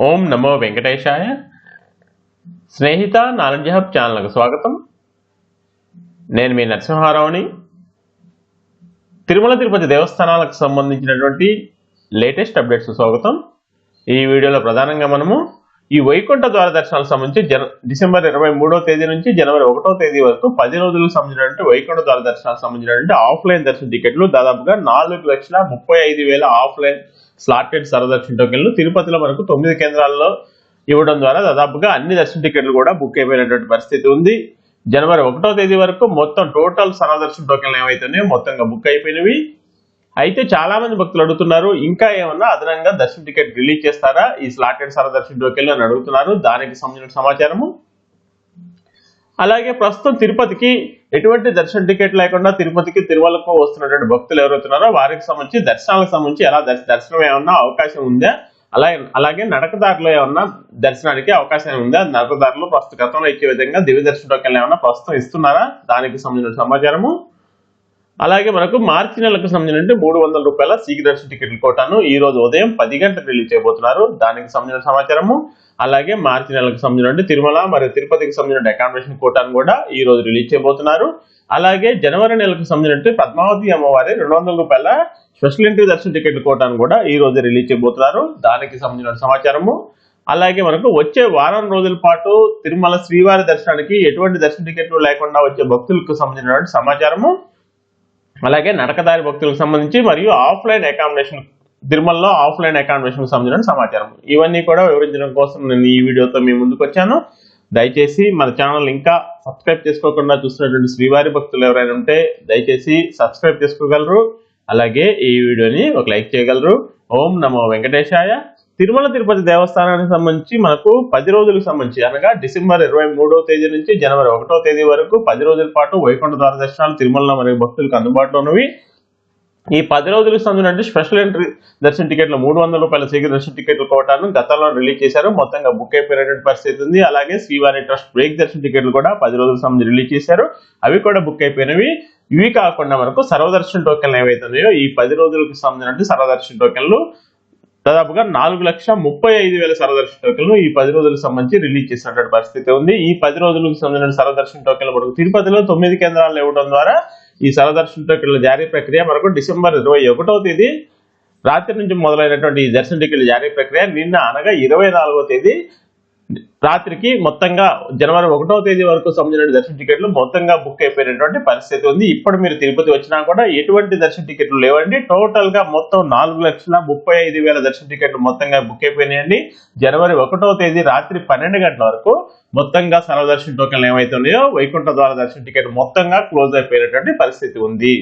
ఓం నమో వెంకటేశాయ. Snehitha knowledge hub ఛానల్కు స్వాగతం. నేను మీ నరసింహారావుని. తిరుమల తిరుపతి దేవస్థానాలకు సంబంధించినటువంటి లేటెస్ట్ అప్డేట్స్ స్వాగతం. ఈ వీడియోలో ప్రధానంగా మనము ఈ వైకుంఠ ద్వార దర్శనాలకు సంబంధించి జన డిసెంబర్ ఇరవై మూడో తేదీ నుంచి జనవరి ఒకటో తేదీ వరకు పది రోజులకు సంబంధించినటువంటి వైకుంఠ ద్వార దర్శనాలకు సంబంధించినటువంటి ఆఫ్లైన్ దర్శన టికెట్లు దాదాపుగా నాలుగు లక్షల ముప్పై ఐదు వేల ఆఫ్లైన్ స్లాటెడ్ సరదర్శన టోకెన్లు తిరుపతిలో మనకు తొమ్మిది కేంద్రాల్లో ఇవ్వడం ద్వారా దాదాపుగా అన్ని దర్శన టికెట్లు కూడా బుక్ అయిపోయినటువంటి పరిస్థితి ఉంది. జనవరి ఒకటో తేదీ వరకు మొత్తం టోటల్ సరదర్శన టోకెన్లు ఏవైతున్నాయో మొత్తంగా బుక్ అయిపోయినవి. అయితే చాలా మంది భక్తులు అడుగుతున్నారు ఇంకా ఏమన్నా అదనంగా దర్శన టికెట్ రిలీజ్ చేస్తారా? ఈ స్లాటెడ్ సరదర్శన టోకెన్లు అని అడుగుతున్నారు. దానికి సంబంధించిన సమాచారము? అలాగే ప్రస్తుతం తిరుపతికి ఎటువంటి దర్శన టికెట్ లేకుండా తిరుపతికి తిరుమలకు వస్తున్నటువంటి భక్తులు ఎవరైతున్నారో వారికి సంబంధించి దర్శనాలకు సంబంధించి ఎలా దర్శ- దర్శనం ఏమన్నా అవకాశం ఉందా? అలాగే అలాగే నడకదారిలో ఏమన్నా దర్శనానికి అవకాశం ఉందా? నడకదారిలో ప్రస్తుత గతంలో ఇచ్చే విధంగా దివ్య దర్శన టోకెన్లు ఏమన్నా ప్రస్తుతం ఇస్తున్నారా? దానికి సంబంధించిన సమాచారము? అలాగే మనకు మార్చి నెలకు సంబంధించిన మూడు వందల రూపాయల శీఘ్ర దర్శన టికెట్లు కోటాను ఈ రోజు ఉదయం పది గంటలకు రిలీజ్ చేయబోతున్నారు. దానికి సంబంధించిన సమాచారము అలాగే మార్చి నెలకు సంబంధించిన తిరుమల మరియు తిరుపతికి సంబంధించిన అకామిడేషన్ కోటాను కూడా ఈ రోజు రిలీజ్ చేయబోతున్నారు. అలాగే జనవరి నెలకు సంబంధించిన పద్మావతి అమ్మవారి రెండు వందల రూపాయల స్పెషల్ ఎంట్రీ దర్శన టికెట్లు కోటాను కూడా ఈ రోజు రిలీజ్ చేయబోతున్నారు. దానికి సంబంధించిన సమాచారము అలాగే మనకు వచ్చే వారం రోజుల పాటు తిరుమల శ్రీవారి దర్శనానికి ఎటువంటి దర్శన టికెట్లు లేకుండా వచ్చే భక్తులకు సంబంధించినటువంటి సమాచారము అలాగే నడకదారి భక్తులకు సంబంధించి మరియు ఆఫ్లైన్ అకామిడేషన్ తిరుమలలో ఆఫ్లైన్ అకామిడేషన్ సంబంధించిన సమాచారం. ఇవన్నీ కూడా వివరించడం కోసం నేను ఈ వీడియోతో మీ ముందుకు వచ్చాను. దయచేసి మన ఛానల్ ఇంకా సబ్స్క్రైబ్ చేసుకోకుండా చూస్తున్నటువంటి శ్రీవారి భక్తులు ఎవరైనా ఉంటే దయచేసి సబ్స్క్రైబ్ చేసుకోగలరు. అలాగే ఈ వీడియోని ఒక లైక్ చేయగలరు. ఓం నమో వెంకటేశాయ. తిరుమల తిరుపతి దేవస్థానానికి సంబంధించి మనకు పది రోజులకు సంబంధించి అనగా డిసెంబర్ ఇరవై మూడో తేదీ నుంచి జనవరి ఒకటో తేదీ వరకు పది రోజుల పాటు వైకుంఠ ద్వార దర్శనాలు తిరుమలలో మరియు భక్తులకు అందుబాటులో ఉన్నవి. ఈ పది రోజులకు సంబంధించిన స్పెషల్ ఎంట్రీ దర్శన టికెట్లు మూడు వందల రూపాయల శీఘ్ర దర్శన టికెట్లు కోటాను గతంలో రిలీజ్ చేశారు. మొత్తంగా బుక్ అయిపోయినటువంటి పరిస్థితి ఉంది. అలాగే శ్రీవారి ట్రస్ట్ బ్రేక్ దర్శన టికెట్లు కూడా పది రోజుల సంబంధించి రిలీజ్ చేశారు. అవి కూడా బుక్ అయిపోయినవి. ఇవి కాకుండా మనకు సర్వదర్శన టోకెన్లు ఏవైతే ఉన్నాయో ఈ పది రోజులకు సంబంధించిన సర్వదర్శన టోకెన్లు దాదాపుగా నాలుగు లక్షల ముప్పై ఐదు వేల సరదర్శన టోకెన్లు ఈ పది రోజులకు సంబంధించి రిలీజ్ చేసినటువంటి పరిస్థితి ఉంది. ఈ పది రోజులకు సంబంధించిన సరదర్శన టోకెన్లు మనకు తిరుపతిలో తొమ్మిది కేంద్రాలు ఇవ్వడం ద్వారా ఈ సరదర్శన టోకెన్ల జారీ ప్రక్రియ మనకు డిసెంబర్ ఇరవై ఒకటో తేదీ రాత్రి నుంచి మొదలైనటువంటి ఈ దర్శన టికెట్ల జారీ ప్రక్రియ నిన్న అనగా ఇరవై నాలుగో తేదీ రాత్రికి మొత్తంగా జనవరి ఒకటో తేదీ వరకు సంబంధించిన దర్శన టికెట్లు మొత్తంగా బుక్ అయిపోయినటువంటి పరిస్థితి ఉంది. ఇప్పుడు మీరు తిరుపతి వచ్చినా కూడా ఎటువంటి దర్శన టికెట్లు లేవండి. టోటల్గా మొత్తం నాలుగు లక్షల ముప్పై ఐదు వేల దర్శన టికెట్లు మొత్తంగా బుక్ అయిపోయినాయండి. జనవరి ఒకటో తేదీ రాత్రి పన్నెండు గంటల వరకు మొత్తంగా సర్వదర్శన టోకెన్లు ఏమైతున్నాయో వైకుంఠ ద్వార దర్శన టికెట్ మొత్తంగా క్లోజ్ అయిపోయినటువంటి పరిస్థితి ఉంది.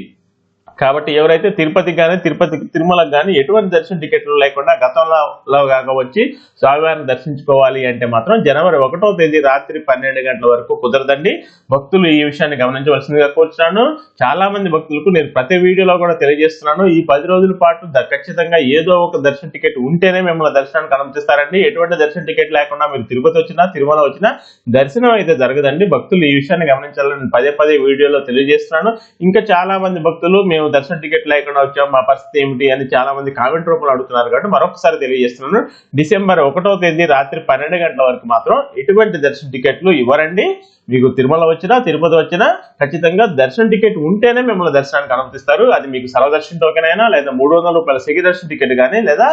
కాబట్టి ఎవరైతే తిరుపతికి కానీ తిరుపతి తిరుమలకు కానీ ఎటువంటి దర్శన టికెట్లు లేకుండా గతంలో కాక వచ్చి స్వామివారిని దర్శించుకోవాలి అంటే మాత్రం జనవరి ఒకటో తేదీ రాత్రి పన్నెండు గంటల వరకు కుదరదండి. భక్తులు ఈ విషయాన్ని గమనించవలసిందిగా కూర్చున్నాను. చాలా మంది భక్తులకు నేను ప్రతి వీడియోలో కూడా తెలియజేస్తున్నాను. ఈ పది రోజుల పాటు ఖచ్చితంగా ఏదో ఒక దర్శన టికెట్ ఉంటేనే మిమ్మల్ని దర్శనానికి అనుమతిస్తారండి. ఎటువంటి దర్శన టికెట్ లేకుండా మీరు తిరుపతి వచ్చినా తిరుమల వచ్చినా దర్శనం అయితే జరగదండి. భక్తులు ఈ విషయాన్ని గమనించాలని పదే పదే వీడియోలో తెలియజేస్తున్నాను. ఇంకా చాలా మంది భక్తులు మేము దర్శన టికెట్ లేకుండా వచ్చాం మా పరిస్థితి ఏమిటి అని చాలా మంది కామెంట్ రూపంలో అడుగుతున్నారు కాబట్టి మరొకసారి తెలియజేస్తున్నాను. డిసెంబర్ ఒకటో తేదీ రాత్రి పన్నెండు గంటల వరకు మాత్రం ఎటువంటి దర్శన టికెట్లు ఇవ్వరండి. మీకు తిరుమల వచ్చినా తిరుపతి వచ్చినా ఖచ్చితంగా దర్శన టికెట్ ఉంటేనే మిమ్మల్ని దర్శనానికి అనుమతిస్తారు. అది మీకు సర్వదర్శన టోకెన్ అయినా లేదా మూడు వందల రూపాయల సిగి దర్శన టికెట్ కానీ లేదా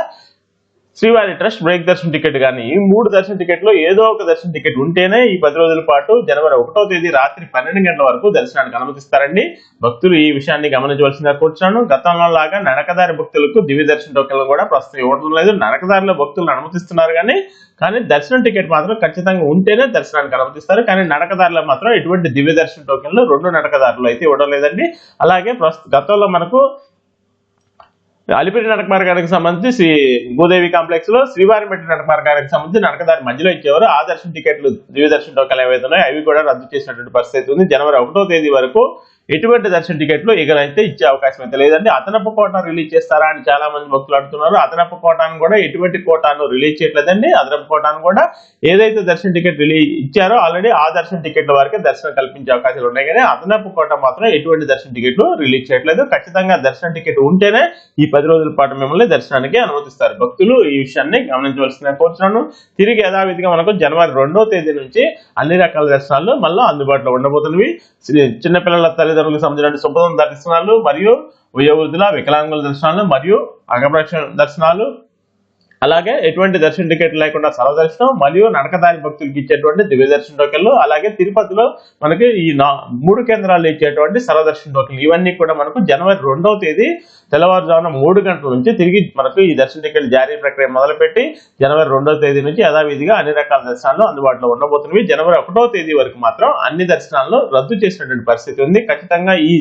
శ్రీవారి ట్రస్ట్ బ్రేక్ దర్శన టికెట్ కానీ ఈ మూడు దర్శన టికెట్లు ఏదో ఒక దర్శన టికెట్ ఉంటేనే ఈ పది రోజుల పాటు జనవరి ఒకటో తేదీ రాత్రి పన్నెండు గంటల వరకు దర్శనానికి అనుమతిస్తారండి. భక్తులు ఈ విషయాన్ని గమనించవలసిందిగా కూర్చున్నాను. గతంలో లాగా నడకదారి భక్తులకు దివ్య దర్శన టోకెన్లు కూడా ప్రస్తుతం ఇవ్వడం లేదు. నడకదారిలో భక్తులను అనుమతిస్తున్నారు కానీ కానీ దర్శనం టికెట్ మాత్రం ఖచ్చితంగా ఉంటేనే దర్శనానికి అనుమతిస్తారు. కానీ నడకదారిలో మాత్రం ఎటువంటి దివ్య దర్శన టోకెన్లు రెండు నడకదారులు అయితే ఇవ్వడం లేదండి. అలాగే ప్రస్తుత గతంలో మనకు అలిపిరి నడక మార్గానికి సంబంధించి శ్రీ భూదేవి కాంప్లెక్స్లో శ్రీవారిమెట్టి నడక మార్గానికి సంబంధించి నడకదారి మధ్యలో ఇచ్చేవారు ఆ దర్శన టికెట్లు దివ్య దర్శన టోకెన్లు ఏవైతే ఉన్నాయో అవి కూడా రద్దు చేసినటువంటి పరిస్థితి ఉంది. జనవరి ఒకటో తేదీ వరకు ఎటువంటి దర్శన టికెట్లు ఇకనైతే ఇచ్చే అవకాశం అయితే లేదండి. అదనపు కోటా రిలీజ్ చేస్తారా అని చాలా మంది భక్తులు అడుగుతున్నారు. అదనపు కోటాను కూడా ఎటువంటి కోటాను రిలీజ్ చేయట్లేదండి. అదనపు కోటాను కూడా ఏదైతే దర్శన టికెట్ రిలీజ్ ఇచ్చారో ఆల్రెడీ ఆ దర్శన టికెట్ల వరకే దర్శనం కల్పించే అవకాశాలు ఉన్నాయి. కానీ అదనపు కోట మాత్రం ఎటువంటి దర్శన టికెట్లు రిలీజ్ చేయట్లేదు. ఖచ్చితంగా దర్శన టికెట్ ఉంటేనే ఈ పది రోజుల పాటు మిమ్మల్ని దర్శనానికి అనుమతిస్తారు భక్తులు. ఈ విషయాన్ని గమనించవలసిన కోరుతున్నాను తిరిగి యథావిధిగా మనకు జనవరి రెండో తేదీ నుంచి అన్ని రకాల దర్శనాలు మళ్ళీ అందుబాటులో ఉండబోతున్నవి. చిన్నపిల్లల తల్లిదండ్రులు తల్లిదండ్రులకు సంబంధించిన శుభ్రం దర్శనాలు మరియు వయోవృద్ధుల వికలాంగుల దర్శనాలు మరియు అంగప్రక్ష దర్శనాలు అలాగే ఎటువంటి దర్శన టికెట్ లేకుండా సర్వదర్శనం మరియు నడకదారి భక్తులకు ఇచ్చేటువంటి దివ్య దర్శన టోకెన్లు అలాగే తిరుపతిలో మనకి ఈ నా మూడు కేంద్రాలు ఇచ్చేటువంటి సర్వదర్శన టోకెన్లు. ఇవన్నీ కూడా మనకు జనవరి రెండవ తేదీ తెల్లవారుజామున మూడు గంటల నుంచి తిరిగి మనకు ఈ దర్శన టికెట్ జారీ ప్రక్రియ మొదలుపెట్టి జనవరి రెండవ తేదీ నుంచి యథావిధిగా అన్ని రకాల దర్శనాలు అందుబాటులో ఉండబోతున్నవి. జనవరి ఒకటో తేదీ వరకు మాత్రం అన్ని దర్శనాలను రద్దు చేసినటువంటి పరిస్థితి ఉంది. ఖచ్చితంగా ఈ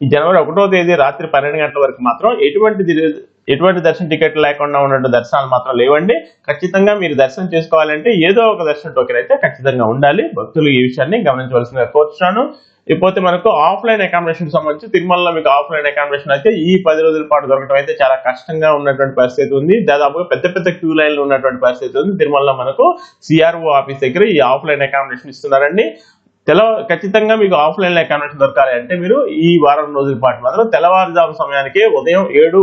జనవరి ఒకటో తేదీ రాత్రి పన్నెండు గంటల వరకు మాత్రం ఎటువంటి ఎటువంటి దర్శన టికెట్ లేకుండా ఉన్నట్టు దర్శనాలు మాత్రం లేవండి. ఖచ్చితంగా మీరు దర్శనం చేసుకోవాలంటే ఏదో ఒక దర్శన టోకెన్ అయితే ఖచ్చితంగా ఉండాలి. భక్తులు ఈ విషయాన్ని గమనించవలసిందిగా కోరుతున్నాను ఇకపోతే మనకు ఆఫ్లైన్ అకామిడేషన్ సంబంధించి తిరుమలలో మీకు ఆఫ్లైన్ అకామిడేషన్ అయితే ఈ పది రోజుల పాటు దొరకడం అయితే చాలా కష్టంగా ఉన్నటువంటి పరిస్థితి ఉంది. దాదాపుగా పెద్ద పెద్ద క్యూ లైన్లు ఉన్నటువంటి పరిస్థితి ఉంది. తిరుమలలో మనకు సిఆర్ఓ ఆఫీస్ దగ్గర ఈ ఆఫ్లైన్ అకామిడేషన్ ఇస్తున్నారండి. తెల ఖచ్చితంగా మీకు ఆఫ్లైన్ అకామిడేషన్ దొరకాలి అంటే మీరు ఈ వారం రోజుల పాటు మాత్రం తెల్లవారుజాము సమయానికి ఉదయం ఏడు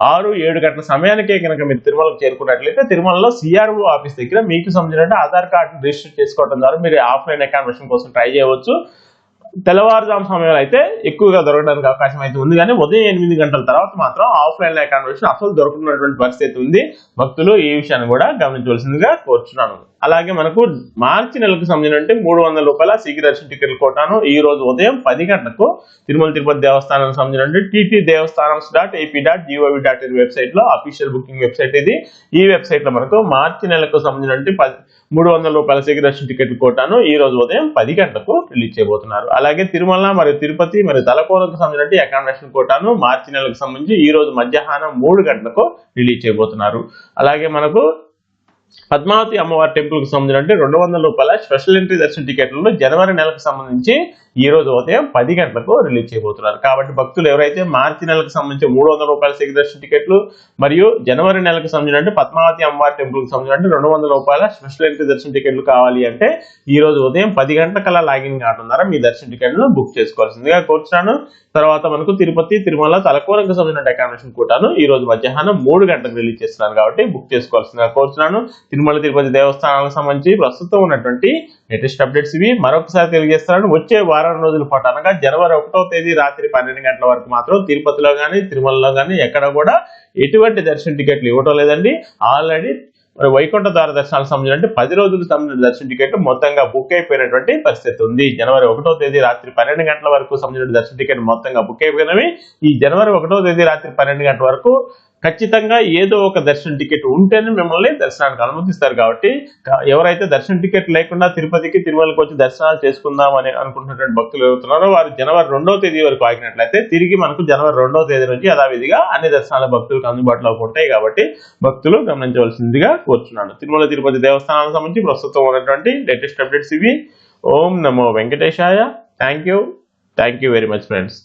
ఆరు ఏడు గంటల సమయానికే కనుక మీరు తిరుమలకు చేరుకున్నట్లయితే తిరుమలలో సిఆర్ఓ ఆఫీస్ దగ్గర మీకు సంబంధించిన ఆధార్ కార్డు రిజిస్టర్ చేసుకోవడం ద్వారా మీరు ఆఫ్లైన్ అకామిడేషన్ కోసం ట్రై చేయవచ్చు. తెల్లవారుజాము సమయంలో అయితే ఎక్కువగా దొరకడానికి అవకాశం అయితే ఉంది. కానీ ఉదయం ఎనిమిది గంటల తర్వాత మాత్రం ఆఫ్లైన్ అకామిడేషన్ అసలు దొరకనటువంటి పరిస్థితి ఉంది. భక్తులు ఈ విషయాన్ని కూడా గమనించవలసిందిగా కోరుచున్నాను. అలాగే మనకు మార్చి నెలకు సంబంధించి మూడు వందల రూపాయల సీకి దర్శన టికెట్లు కోటాను. ఈ రోజు ఉదయం పది గంటలకు తిరుమల తిరుపతి దేవస్థానం సంబంధించి TT devasthanam dot AP dot gov dot in వెబ్సైట్లో అఫీషియల్ బుకింగ్ వెబ్సైట్ ఇది. ఈ వెబ్సైట్లో మనకు మార్చి నెలకు సంబంధించి పది మూడు వందల రూపాయల సీకి దర్శన టికెట్ కోటాను ఈ రోజు ఉదయం పది గంటలకు రిలీజ్ చేయబోతున్నారు. అలాగే తిరుమల మరియు తిరుపతి మరియు తలకోనకు సంబంధించి అకామిడేషన్ కోటాను మార్చి నెలకు సంబంధించి ఈ రోజు మధ్యాహ్నం మూడు గంటలకు రిలీజ్ చేయబోతున్నారు. అలాగే మనకు పద్మావతి అమ్మవారి టెంపుల్కి సంబంధించి రెండు వందల రూపాయల స్పెషల్ ఎంట్రీ దర్శన టికెట్లను జనవరి నెలకు సంబంధించి ఈ రోజు ఉదయం పది గంటలకు రిలీజ్ చేయబోతున్నారు. కాబట్టి భక్తులు ఎవరైతే మార్చి నెలకు సంబంధించి మూడు వందల రూపాయల శీఘ్ర దర్శన టికెట్లు మరియు జనవరి నెలకు సంబంధించి పద్మావతి అమ్మవారి టెంపుల్కి సంబంధించిన రెండు వందల రూపాయల స్పెషల్ ఎంట్రీ దర్శన టికెట్లు కావాలి అంటే ఈ రోజు ఉదయం పది గంటలకల్లా లాగిన్ కావడం ద్వారా మీ దర్శన టికెట్లను బుక్ చేసుకోవాల్సిందిగా కోరుచున్నాను. తర్వాత మనకు తిరుపతి తిరుమల తలకోరకు సంబంధించిన అకామిడేషన్ కూడాను ఈ రోజు మధ్యాహ్నం మూడు గంటలకు రిలీజ్ చేస్తున్నాను కాబట్టి బుక్ చేసుకోవాల్సిందిగా కోరుచున్నాను. తిరుమల తిరుపతి దేవస్థానాలకు సంబంధించి ప్రస్తుతం ఉన్నటువంటి లేటెస్ట్ అప్డేట్స్ ఇవి. మరొకసారి తెలియజేస్తున్నాను వచ్చే వారం రోజుల పాటు అనగా జనవరి ఒకటో తేదీ రాత్రి పన్నెండు గంటల వరకు మాత్రం తిరుపతిలో కానీ తిరుమలలో కానీ ఎక్కడ కూడా ఎటువంటి దర్శన టికెట్లు ఇవ్వటం లేదండి. ఆల్రెడీ మరి వైకుంఠ ద్వార దర్శనాలకు సంబంధించి పది రోజులకు సంబంధించిన దర్శన టికెట్లు మొత్తంగా బుక్ అయిపోయినటువంటి పరిస్థితి ఉంది. జనవరి ఒకటో తేదీ రాత్రి పన్నెండు గంటల వరకు సంబంధించిన దర్శన టికెట్ మొత్తంగా బుక్ అయిపోయినవి. ఈ జనవరి ఒకటో తేదీ రాత్రి పన్నెండు గంటల వరకు ఖచ్చితంగా ఏదో ఒక దర్శన టికెట్ ఉంటేనే మిమ్మల్ని దర్శనానికి అనుమతిస్తారు కాబట్టి ఎవరైతే దర్శన టికెట్ లేకుండా తిరుపతికి తిరుమలకి వచ్చి దర్శనాలు చేసుకుందాం అని అనుకుంటున్నటువంటి భక్తులు ఎవరుతున్నారో వారు జనవరి రెండో తేదీ వరకు ఆగినట్లయితే తిరిగి మనకు జనవరి రెండో తేదీ నుంచి యథావిధిగా అన్ని దర్శనాల భక్తులకు అందుబాటులో ఉంటాయి కాబట్టి భక్తులు గమనించవలసిందిగా కోరుచున్నాను. తిరుమల తిరుపతి దేవస్థానాలకు సంబంధించి ప్రస్తుతం ఉన్నటువంటి లేటెస్ట్ అప్డేట్స్ ఇవి. ఓం నమో వెంకటేశాయ. Thank you thank you very much friends